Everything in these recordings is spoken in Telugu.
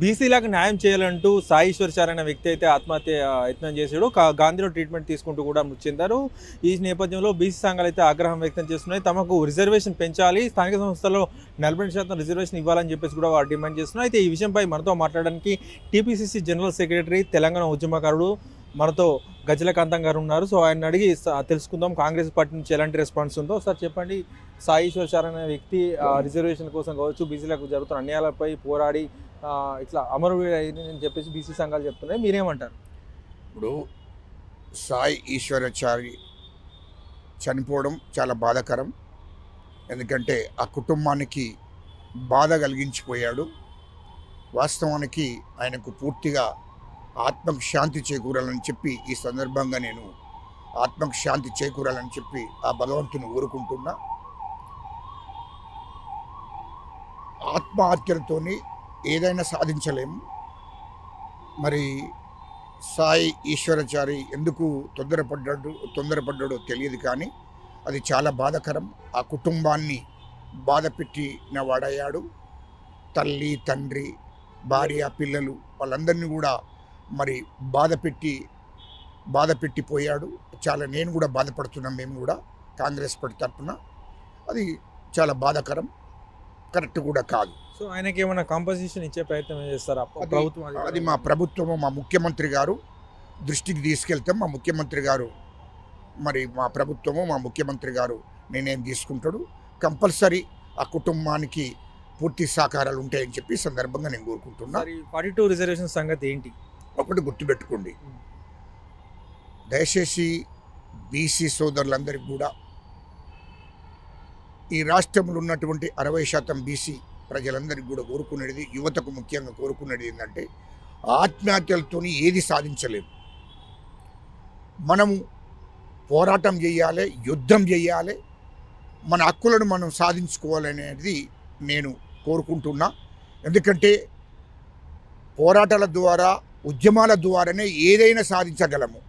బీసీలకు న్యాయం చేయాలంటూ సాయిశ్వర్ చార్ అనే వ్యక్తి అయితే ఆత్మహత్య యత్నం చేశాడు. గాంధీలో ట్రీట్మెంట్ తీసుకుంటూ కూడా మృతి చెందారు ఈ నేపథ్యంలో బీసీ సంఘాలు అయితే ఆగ్రహం వ్యక్తం చేస్తున్నాయి. తమకు రిజర్వేషన్ పెంచాలి స్థానిక సంస్థల్లో నలభై శాతం రిజర్వేషన్ ఇవ్వాలని చెప్పేసి కూడా వారు డిమాండ్ చేస్తున్నారు. అయితే ఈ విషయంపై మనతో మాట్లాడడానికి టీపీసీసీ జనరల్ సెక్రటరీ తెలంగాణ ఉద్యమకారుడు మనతో గజలకాంతం గారు ఉన్నారు. సో ఆయన అడిగి స- తెలుసుకుందాం. కాంగ్రెస్ పార్టీ నుంచి ఎలాంటి రెస్పాన్స్ ఉందో. సార్ చెప్పండి. సాయి ఈశ్వర్ అనే వ్యక్తి ఆ, రిజర్వేషన్ కోసం కావచ్చు బీసీలకు జరుగుతున్న అన్యాయాలపై పోరాడి ఇట్లా అమరవీరు అని చెప్పేసి బీసీ సంఘాలు చెప్తున్నాయి. మీరేమంటారు? ఇప్పుడు సాయి ఈశ్వరాచారి చనిపోవడం చాలా బాధాకరం. ఎందుకంటే ఆ కుటుంబానికి బాధ కలిగించిపోయాడు. వాస్తవానికి ఆయనకు పూర్తిగా ఆత్మకు శాంతి చేకూరాలని చెప్పి ఈ సందర్భంగా నేను ఆత్మకు శాంతి చేకూరాలని చెప్పి ఆ భగవంతుని ఊరుకుంటున్నా. ఆత్మహత్యలతోని ఏదైనా సాధించలేము మరి సాయి ఈశ్వరాచారి ఎందుకు తొందరపడ్డాడు తొందరపడ్డాడో తెలియదు కానీ అది చాలా బాధకరం. ఆ కుటుంబాన్ని బాధ పెట్టిన వాడయ్యాడు. తల్లి తండ్రి భార్య పిల్లలు వాళ్ళందరినీ కూడా మరి బాధ పెట్టి బాధ పెట్టిపోయాడు చాలా నేను కూడా బాధపడుతున్నాం మేము కూడా కాంగ్రెస్ పార్టీ తరఫున. అది చాలా బాధాకరం. కరెక్ట్ కూడా కాదు. సో ఆయనకి ఏమైనా కాంపోజిషన్ ఇచ్చే ప్రయత్నం చేస్తారా? అది- ప్రభుత్వం అది మా ప్రభుత్వము మా ముఖ్యమంత్రి గారు దృష్టికి తీసుకెళ్తాం మా ముఖ్యమంత్రి గారు మరి మా ప్రభుత్వము మా ముఖ్యమంత్రి గారు నిర్ణయం తీసుకుంటాడు. కంపల్సరీ ఆ కుటుంబానికి పూర్తి సహకారాలు ఉంటాయని చెప్పి సందర్భంగా నేను కోరుకుంటున్నా. ఫార్టీ టూ రిజర్వేషన్ సంగతి ఏంటి? ఒకటి గుర్తుపెట్టుకోండి. దయచేసి బీసీ సోదరులందరికీ కూడా ఈ రాష్ట్రంలో ఉన్నటువంటి అరవై శాతం బీసీ ప్రజలందరికీ కూడా కోరుకునేది యువతకు ముఖ్యంగా కోరుకునేది ఏంటంటే ఆత్మహత్యలతోని ఏది సాధించలేము. మనము పోరాటం చేయాలి యుద్ధం చేయాలి మన హక్కులను మనం సాధించుకోవాలనేది నేను కోరుకుంటున్నా. ఎందుకంటే పోరాటాల ద్వారా ఉద్యమాల ద్వారానే ఏదైనా సాధించగలము.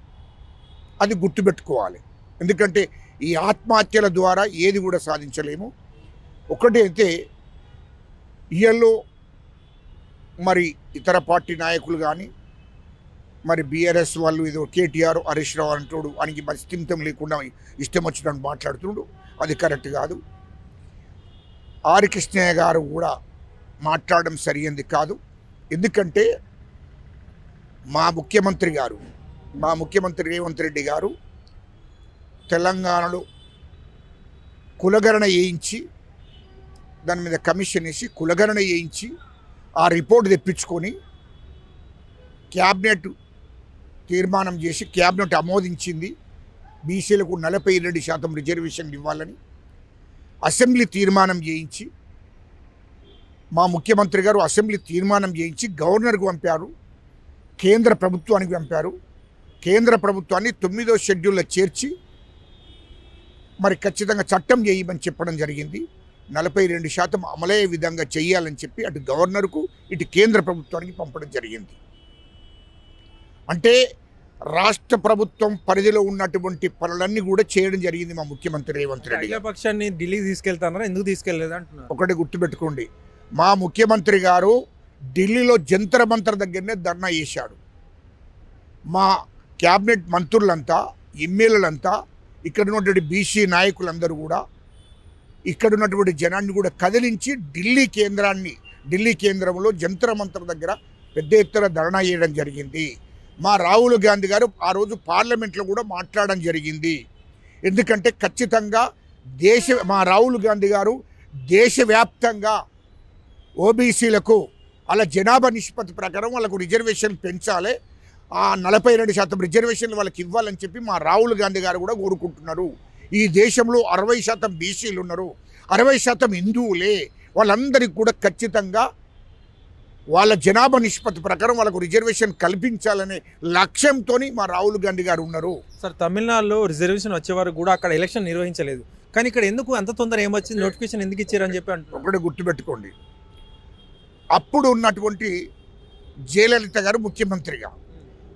అది గుర్తుపెట్టుకోవాలి. ఎందుకంటే ఈ ఆత్మహత్యల ద్వారా ఏది కూడా సాధించలేము. ఒకటైతే ఇయల్లో మరి ఇతర పార్టీ నాయకులు కానీ మరి బీఆర్ఎస్ వాళ్ళు ఏదో కేటీఆర్ హరీష్ రావు అంటాడు ఆయనకి మరి స్థిమితం లేకుండా ఇష్టం వచ్చినట్టు మాట్లాడుతున్నాడు అది కరెక్ట్ కాదు. ఆర్ కృష్ణయ్య గారు కూడా మాట్లాడడం సరైనది కాదు. ఎందుకంటే మా ముఖ్యమంత్రి గారు మా ముఖ్యమంత్రి రేవంత్ రెడ్డి గారు తెలంగాణలో కులగణన వేయించి దాని మీద కమిషన్ వేసి కులగణన వేయించి ఆ రిపోర్ట్ తెప్పించుకొని క్యాబినెట్ తీర్మానం చేసి క్యాబినెట్ ఆమోదించింది. బీసీలకు నలభై రెండు శాతం రిజర్వేషన్లు ఇవ్వాలని అసెంబ్లీ తీర్మానం చేయించి మా ముఖ్యమంత్రి గారు అసెంబ్లీ తీర్మానం చేయించి గవర్నర్కు పంపారు. కేంద్ర ప్రభుత్వానికి పంపారు. కేంద్ర ప్రభుత్వాన్ని తొమ్మిదో షెడ్యూల్లో చేర్చి మరి ఖచ్చితంగా చట్టం చేయమని చెప్పడం జరిగింది. నలభై రెండు శాతం అమలయ్యే విధంగా చేయాలని చెప్పి అటు గవర్నర్కు ఇటు కేంద్ర ప్రభుత్వానికి పంపడం జరిగింది. అంటే రాష్ట్ర ప్రభుత్వం పరిధిలో ఉన్నటువంటి పనులన్నీ కూడా చేయడం జరిగింది మా ముఖ్యమంత్రి రేవంత్ రెడ్డి పక్షాన్ని ఢిల్లీకి తీసుకెళ్తారా ఎందుకు తీసుకెళ్ళేదు అంటున్నారు ఒకటి గుర్తుపెట్టుకోండి. మా ముఖ్యమంత్రి గారు ఢిల్లీలో జంతర మంతర్ దగ్గరనే ధర్నా చేశాడు. మా క్యాబినెట్ మంత్రులంతా ఎమ్మెల్యేలంతా ఇక్కడ ఉన్నటువంటి బీసీ నాయకులందరూ కూడా ఇక్కడ ఉన్నటువంటి జనాన్ని కూడా కదిలించి ఢిల్లీ కేంద్రాన్ని ఢిల్లీ కేంద్రంలో జంతర మంతర్ దగ్గర పెద్ద ఎత్తున ధర్నా చేయడం జరిగింది. మా రాహుల్ గాంధీ గారు ఆ రోజు పార్లమెంట్లో కూడా మాట్లాడడం జరిగింది. ఎందుకంటే ఖచ్చితంగా దేశ మా రాహుల్ గాంధీ గారు దేశవ్యాప్తంగా ఓబీసీలకు అలా జనాభా నిష్పత్తి ప్రకారం వాళ్ళకు రిజర్వేషన్ పెంచాలి. ఆ నలభై రెండు శాతం రిజర్వేషన్లు వాళ్ళకి ఇవ్వాలని చెప్పి మా రాహుల్ గాంధీ గారు కూడా కోరుకుంటున్నారు. ఈ దేశంలో అరవై శాతం బీసీలు ఉన్నారు. అరవై శాతం హిందువులే. వాళ్ళందరికీ కూడా ఖచ్చితంగా వాళ్ళ జనాభా నిష్పత్తి ప్రకారం వాళ్ళకు రిజర్వేషన్ కల్పించాలనే లక్ష్యంతో మా రాహుల్ గాంధీ గారు ఉన్నారు. సార్ తమిళనాడులో రిజర్వేషన్ వచ్చే వరకు కూడా అక్కడ ఎలక్షన్ నిర్వహించలేదు. కానీ ఇక్కడ ఎందుకు అంత తొందర ఏమొచ్చింది? నోటిఫికేషన్ ఎందుకు ఇచ్చారని చెప్పి ఒకటి గుర్తుపెట్టుకోండి. అప్పుడు ఉన్నటువంటి జయలలిత గారు ముఖ్యమంత్రిగా.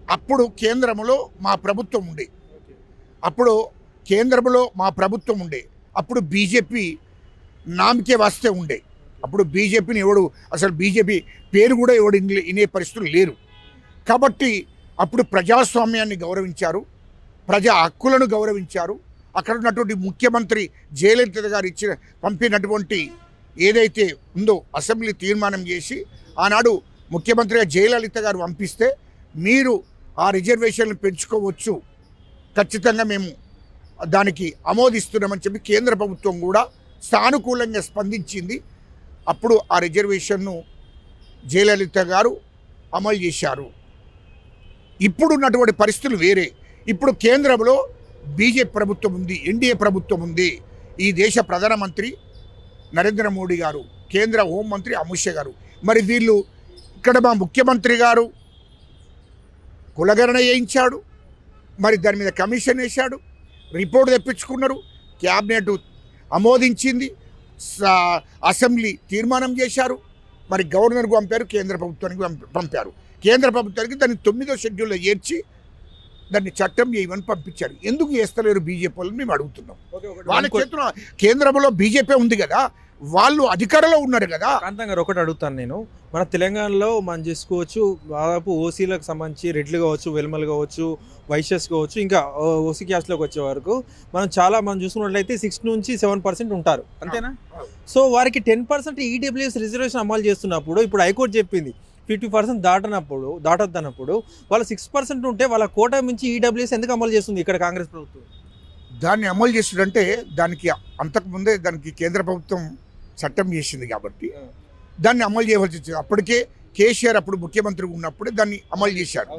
అప్పుడు కేంద్రంలో మా ప్రభుత్వం ఉండే. అప్పుడు కేంద్రంలో మా ప్రభుత్వం ఉండే. అప్పుడు బీజేపీ నామకే వస్తే ఉండే. అప్పుడు బీజేపీని ఎవడు అసలు బీజేపీ పేరు కూడా ఎవడు ఇనే పరిస్థితులు లేరు. కాబట్టి అప్పుడు ప్రజాస్వామ్యాన్ని గౌరవించారు. ప్రజా హక్కులను గౌరవించారు. అక్కడ ఉన్నటువంటి ముఖ్యమంత్రి జయలలిత గారు ఇచ్చిన పంపినటువంటి ఏదైతే ఉందో అసెంబ్లీ తీర్మానం చేసి ఆనాడు ముఖ్యమంత్రిగా జయలలిత గారు పంపిస్తే మీరు ఆ రిజర్వేషన్లు పెంచుకోవచ్చు. ఖచ్చితంగా మేము దానికి ఆమోదిస్తున్నామని చెప్పి కేంద్ర ప్రభుత్వం కూడా సానుకూలంగా స్పందించింది. అప్పుడు ఆ రిజర్వేషన్ను జయలలిత గారు అమలు చేశారు. ఇప్పుడున్నటువంటి పరిస్థితులు వేరే. ఇప్పుడు కేంద్రంలో బీజేపీ ప్రభుత్వం ఉంది ఎన్డీఏ ప్రభుత్వం ఉంది. ఈ దేశ ప్రధానమంత్రి నరేంద్ర మోడీ గారు కేంద్ర హోంమంత్రి అమిత్ షా గారు. మరి వీళ్ళు ఇక్కడ మా ముఖ్యమంత్రి గారు కులగరణ చేయించాడు మరి దాని మీద కమిషన్ వేశాడు రిపోర్ట్ తెప్పించుకున్నారు క్యాబినెట్ ఆమోదించింది అసెంబ్లీ తీర్మానం చేశారు మరి గవర్నర్కు పంపారు కేంద్ర ప్రభుత్వానికి పంపారు. కేంద్ర ప్రభుత్వానికి దాన్ని తొమ్మిదో షెడ్యూల్లో చేర్చి దాన్ని చట్టం చేయమని పంపించారు ఎందుకు చేస్తలేరు బీజేపీ వాళ్ళని మేము అడుగుతున్నాం. వాళ్ళ చేతుల కేంద్రంలో బీజేపీ ఉంది కదా వాళ్ళు అధికారంలో ఉన్నారు కదా. కాంతం గారు ఒకటి అడుగుతాను నేను. మన తెలంగాణలో మనం చేసుకోవచ్చు దాదాపు ఓసీలకు సంబంధించి రెడ్లు కావచ్చు వెల్మలు కావచ్చు వైశ్యస్ కావచ్చు ఇంకా ఓసీ క్యాస్ట్లోకి వచ్చే వరకు మనం చాలా మనం చూసుకున్నట్లయితే సిక్స్ నుంచి సెవెన్ పర్సెంట్ ఉంటారు. అంతేనా? సో వారికి టెన్ పర్సెంట్ ఈడబ్ల్యూఎస్ రిజర్వేషన్ అమలు చేస్తున్నప్పుడు ఇప్పుడు హైకోర్టు చెప్పింది ఫిఫ్టీ పర్సెంట్ దాటనప్పుడు దాటొద్దన్నప్పుడు వాళ్ళు సిక్స్ పర్సెంట్ ఉంటే వాళ్ళ కోట మించి ఈడబ్ల్యూఎస్ ఎందుకు అమలు చేస్తుంది ఇక్కడ కాంగ్రెస్ ప్రభుత్వం? దాన్ని అమలు చేస్తుడంటే దానికి అంతకుముందే దానికి కేంద్ర ప్రభుత్వం చట్టం చేసింది కాబట్టి దాన్ని అమలు చేయవలసి వచ్చింది. అప్పటికే కేసీఆర్ అప్పుడు ముఖ్యమంత్రి ఉన్నప్పుడే దాన్ని అమలు చేశారు.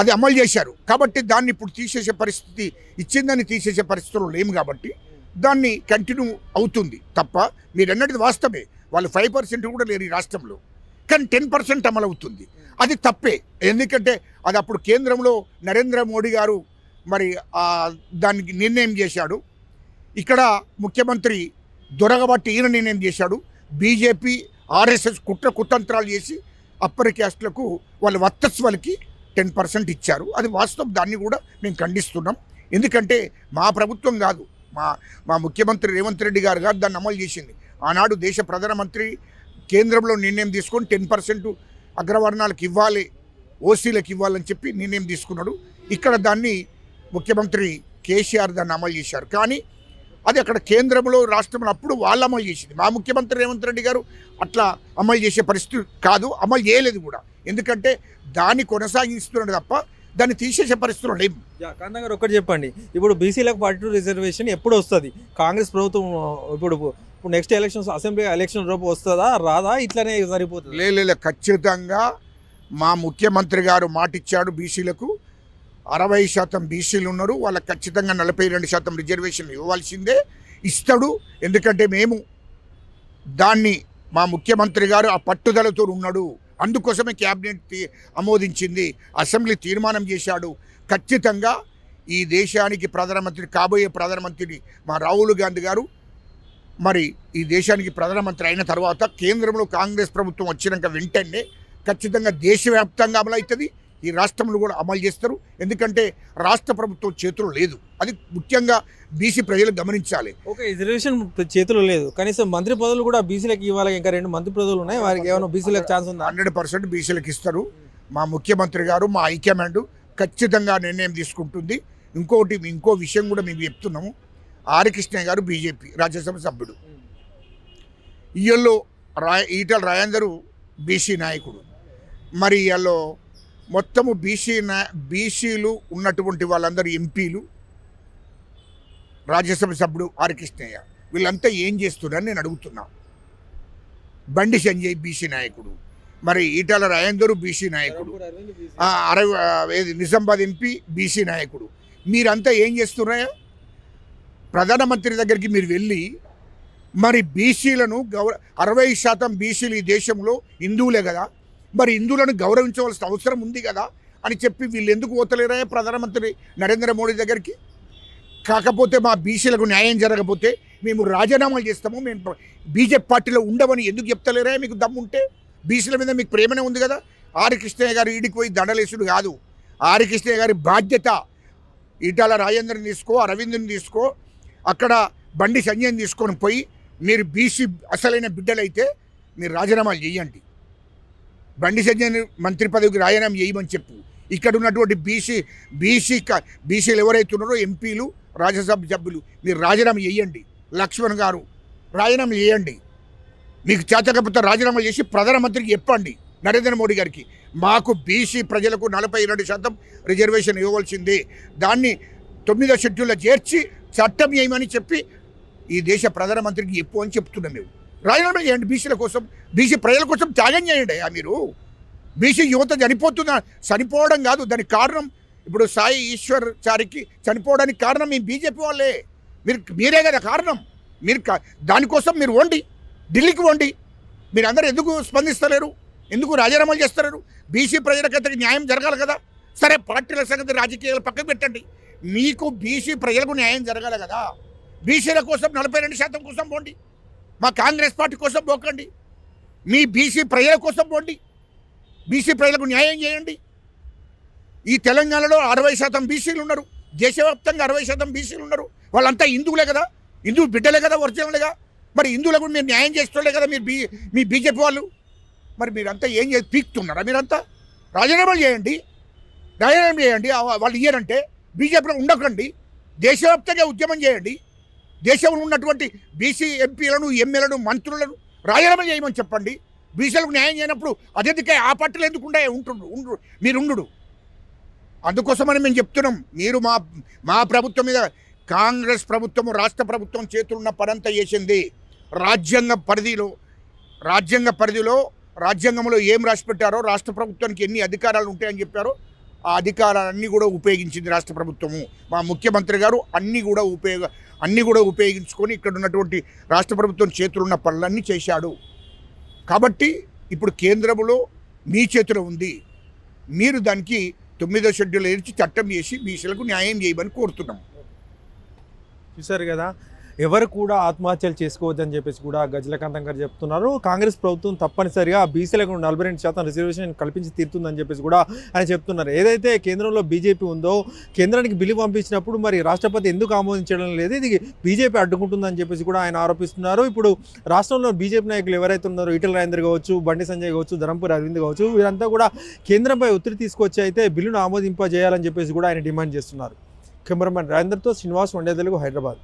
అది అమలు చేశారు. కాబట్టి దాన్ని ఇప్పుడు తీసేసే పరిస్థితి ఇచ్చిందని తీసేసే పరిస్థితులు లేము కాబట్టి దాన్ని కంటిన్యూ అవుతుంది తప్ప మీరు అన్నది వాస్తవమే. వాళ్ళు ఫైవ్ పర్సెంట్ కూడా లేరు ఈ రాష్ట్రంలో. కానీ టెన్ పర్సెంట్ అమలు అవుతుంది అది తప్పే. ఎందుకంటే అది అప్పుడు కేంద్రంలో నరేంద్ర మోడీ గారు మరి దానికి నిర్ణయం చేశాడు. ఇక్కడ ముఖ్యమంత్రి దొరగబట్టి ఈయన నిర్ణయం చేశాడు. బీజేపీ ఆర్ఎస్ఎస్ కుట్ర కుతంత్రాలు చేసి అప్పర్ క్యాస్ట్లకు వాళ్ళ వర్చస్వాలకి టెన్ పర్సెంట్ ఇచ్చారు. అది వాస్తవం. దాన్ని కూడా మేము ఖండిస్తున్నాం. ఎందుకంటే మా ప్రభుత్వం కాదు. మా మా ముఖ్యమంత్రి రేవంత్ రెడ్డి గారు గారు దాన్ని అమలు చేసింది. ఆనాడు దేశ ప్రధానమంత్రి కేంద్రంలో నిర్ణయం తీసుకొని టెన్ పర్సెంట్ అగ్రవర్ణాలకు ఇవ్వాలి ఓసీలకు ఇవ్వాలని చెప్పి నిర్ణయం తీసుకున్నాడు. ఇక్కడ దాన్ని ముఖ్యమంత్రి కేసీఆర్ దాన్ని అమలు చేశారు. కానీ అది అక్కడ కేంద్రంలో రాష్ట్రంలో అప్పుడు వాళ్ళు అమలు చేసింది. మా ముఖ్యమంత్రి రేవంత్ రెడ్డి గారు అట్లా అమలు చేసే పరిస్థితి కాదు అమలు చేయలేదు కూడా. ఎందుకంటే దాన్ని కొనసాగిస్తున్నాడు తప్ప దాన్ని తీసేసే పరిస్థితులు లేవు యా, కాంతం గారు ఒకటి చెప్పండి. ఇప్పుడు బీసీలకు పార్టీ టూ రిజర్వేషన్ ఎప్పుడు వస్తుంది? కాంగ్రెస్ ప్రభుత్వం ఇప్పుడు ఇప్పుడు నెక్స్ట్ ఎలక్షన్స్ అసెంబ్లీ ఎలక్షన్ రూపు వస్తుందా? రాదా? ఇట్లానే సరిపోతుంది. లే ఖచ్చితంగా మా ముఖ్యమంత్రి గారు మాటిచ్చాడు బీసీలకు. అరవై శాతం బీసీలు ఉన్నారు. వాళ్ళకి ఖచ్చితంగా నలభై రెండు శాతం రిజర్వేషన్ ఇవ్వాల్సిందే. ఇస్తాడు. ఎందుకంటే మేము దాన్ని మా ముఖ్యమంత్రి గారు ఆ పట్టుదలతో ఉన్నాడు. అందుకోసమే క్యాబినెట్ తీ- ఆమోదించింది. అసెంబ్లీ తీర్మానం చేశాడు. ఖచ్చితంగా ఈ దేశానికి ప్రధానమంత్రి కాబోయే ప్రధానమంత్రిని మా రాహుల్ గాంధీ గారు మరి ఈ దేశానికి ప్రధానమంత్రి అయిన తర్వాత కేంద్రంలో కాంగ్రెస్ ప్రభుత్వం వచ్చినాక వెంటనే ఖచ్చితంగా దేశవ్యాప్తంగా అమలు అవుతుంది. ఈ రాష్ట్రంలో కూడా అమలు చేస్తారు. ఎందుకంటే రాష్ట్ర ప్రభుత్వం చేతులు లేదు. అది ముఖ్యంగా బీసీ ప్రజలు గమనించాలి. ఓకే రిజర్వేషన్ చేతిలో లేదు. కనీసం మంత్రి పదవులు కూడా బీసీలకు ఇవ్వాలి. ఇంకా రెండు మంత్రి పదవులు ఉన్నాయి. వారికి ఏమైనా బీసీలకు ఛాన్స్ ఉందా? హండ్రెడ్ పర్సెంట్ బీసీలకు ఇస్తారు. మా ముఖ్యమంత్రి గారు మా హైకమాండ్ ఖచ్చితంగా నిర్ణయం తీసుకుంటుంది. ఇంకోటి ఇంకో విషయం కూడా మేము చెప్తున్నాము. ఆర్. కృష్ణయ్య గారు బీజేపీ రాజ్యసభ సభ్యుడు. ఈయల్లో రా ఈటల రాజేందరు బీసీ నాయకుడు. మరి వీళ్ళు మొత్తము బీసీ నా బీసీలు ఉన్నటువంటి వాళ్ళందరూ ఎంపీలు రాజ్యసభ సభ్యుడు ఆర్. కృష్ణయ్య. వీళ్ళంతా ఏం చేస్తున్నారని నేను అడుగుతున్నా. బండి సంజయ్ బీసీ నాయకుడు. మరి ఈటల రాజేందరు బీసీ నాయకుడు. అరవై నిజామాబాద్ ఎంపీ బీసీ నాయకుడు. మీరంతా ఏం చేస్తున్నాయా ప్రధానమంత్రి దగ్గరికి మీరు వెళ్ళి మరి బీసీలను గౌరవ అరవై శాతం బీసీలు ఈ దేశంలో హిందువులే కదా మరి హిందువులను గౌరవించవలసిన అవసరం ఉంది కదా అని చెప్పి వీళ్ళు ఎందుకు పోతలేరా ప్రధానమంత్రి నరేంద్ర మోడీ దగ్గరికి? కాకపోతే మా బీసీలకు న్యాయం జరగకపోతే మేము రాజీనామాలు చేస్తాము మేము బీజేపీ పార్టీలో ఉండమని ఎందుకు చెప్తలేరా మీకు దమ్ముంటే? బీసీల మీద మీకు ప్రేమనే ఉంది కదా? ఆర్ కృష్ణయ్య గారు ఈడికి పోయి దండలేసుడు కాదు. ఆర్ కృష్ణయ్య గారి బాధ్యత. ఈటాల రాజేంద్రని తీసుకో అరవింద్ని తీసుకో అక్కడ బండి సంజయ్ని తీసుకొని పోయి మీరు బీసీ అసలైన బిడ్డలైతే మీరు రాజీనామాలు చేయండి. బండి సంజయ్ మంత్రి పదవికి రాజీనామా చేయమని చెప్పు. ఇక్కడ ఉన్నటువంటి బీసీ బీసీ క- బీసీలు ఎవరైతే ఉన్నారో ఎంపీలు రాజ్యసభ సభ్యులు మీరు రాజీనామా చేయండి. లక్ష్మణ్ గారు రాజీనామా చేయండి. మీకు చేతకపోతే రాజీనామా చేసి ప్రధానమంత్రికి చెప్పండి నరేంద్ర మోడీ గారికి. మాకు బీసీ ప్రజలకు నలభై రెండు శాతం రిజర్వేషన్ ఇవ్వవలసింది. దాన్ని తొమ్మిదో షెడ్యూల్లో చేర్చి చట్టం ఏమని చెప్పి ఈ దేశ ప్రధానమంత్రికి చెప్పు అని చెప్తున్నాం మేము. రాజీనామా చేయండి బీసీల కోసం బీసీ ప్రజల కోసం త్యాగం చేయండి ఆ మీరు. బీసీ యువత చనిపోతున్న చనిపోవడం కాదు దానికి కారణం ఇప్పుడు సాయి ఈశ్వర్ చారికి చనిపోవడానికి కారణం మీ బీజేపీ వాళ్ళే. మీరు మీరే కదా కారణం. మీరు కా- దానికోసం మీరు వండి ఢిల్లీకి వండి మీరు అందరూ ఎందుకు స్పందిస్తలేరు? ఎందుకు రాజీనామాలు చేస్తలేరు? బీసీ ప్రజలకైతే న్యాయం జరగాలి కదా? సరే పార్టీల సంగతి రాజకీయాలు పక్కకు పెట్టండి. మీకు బీసీ ప్రజలకు న్యాయం జరగాలి కదా. బీసీల కోసం నలభై రెండు శాతం కోసం పోండి. మా కాంగ్రెస్ పార్టీ కోసం పోకండి. మీ బీసీ ప్రజల కోసం పోండి. బీసీ ప్రజలకు న్యాయం చేయండి. ఈ తెలంగాణలో అరవై శాతం బీసీలు ఉన్నారు. దేశవ్యాప్తంగా అరవై శాతం బీసీలు ఉన్నారు. వాళ్ళంతా హిందువులే కదా. హిందూ బిడ్డలే కదా ఒరిజినల్గా మరి హిందువులకు మీరు న్యాయం చేస్తుండే కదా మీరు బీ మీ బీజేపీ వాళ్ళు. మరి మీరంతా ఏం చేసి పీక్తున్నారా మీరంతా? రాజీనామాలు చేయండి. రాజీనామా చేయండి. వాళ్ళు ఇయ్యరంటే బీజేపీలో ఉండకండి. దేశవ్యాప్తంగా ఉద్యమం చేయండి. దేశంలో ఉన్నటువంటి బీసీ ఎంపీలను ఎమ్మెల్యేలను మంత్రులను రాజీనామా చేయమని చెప్పండి. బీసీలకు న్యాయం చేయనప్పుడు అదెందుకే ఆ పట్టలు ఎందుకు ఉంటుండు ఉంటుండ్రు మీరుండు మీరు ఉండు అందుకోసమని మేము చెప్తున్నాం. మీరు మా మా ప్రభుత్వం మీద కాంగ్రెస్ ప్రభుత్వం రాష్ట్ర ప్రభుత్వం చేతులున్న పనంతా చేసింది రాజ్యాంగ పరిధిలో. రాజ్యాంగ పరిధిలో రాజ్యాంగంలో ఏం రాసి పెట్టారో రాష్ట్ర ప్రభుత్వానికి ఎన్ని అధికారాలు ఉంటాయని చెప్పారో ఆ అధికారాలన్నీ కూడా ఉపయోగించింది రాష్ట్ర ప్రభుత్వము. మా ముఖ్యమంత్రి గారు అన్నీ కూడా ఉపయోగ అన్నీ కూడా ఉపయోగించుకొని ఇక్కడ ఉన్నటువంటి రాష్ట్ర ప్రభుత్వం చేతులున్న పనులన్నీ చేశాడు. కాబట్టి ఇప్పుడు కేంద్రంలో మీ చేతిలో ఉంది. మీరు దానికి తొమ్మిదో షెడ్యూల్ ఏర్చి చట్టం చేసి బీసీలకు న్యాయం చేయమని కోరుతున్నాం. చూశారు కదా? ఎవరు కూడా ఆత్మహత్యలు చేసుకోవద్దని చెప్పేసి కూడా గజలకాంతం గారు చెప్తున్నారు. కాంగ్రెస్ ప్రభుత్వం తప్పనిసరిగా బీసీలకు నలభై రెండు శాతం రిజర్వేషన్ కల్పించి తీరుతుందని చెప్పేసి కూడా ఆయన చెప్తున్నారు. ఏదైతే కేంద్రంలో బీజేపీ ఉందో కేంద్రానికి బిల్లు పంపించినప్పుడు మరి రాష్ట్రపతి ఎందుకు ఆమోదించడం లేదు? ఇది బీజేపీ అడ్డుకుంటుందని చెప్పేసి కూడా ఆయన ఆరోపిస్తున్నారు. ఇప్పుడు రాష్ట్రంలో బీజేపీ నాయకులు ఎవరైతే ఉన్నారో ఈటల రాజేందర్ కావచ్చు బండి సంజయ్ కావచ్చు ధరంపూర్ అరవింద్ కావచ్చు వీరంతా కూడా కేంద్రంపై ఒత్తిడి తీసుకొచ్చి అయితే బిల్లును ఆమోదింపజేయాలని చెప్పేసి కూడా ఆయన డిమాండ్ చేస్తున్నారు. కెమెరామెన్ రాజేందర్తో శ్రీనివాస్ వండే తెలుగు హైదరాబాద్.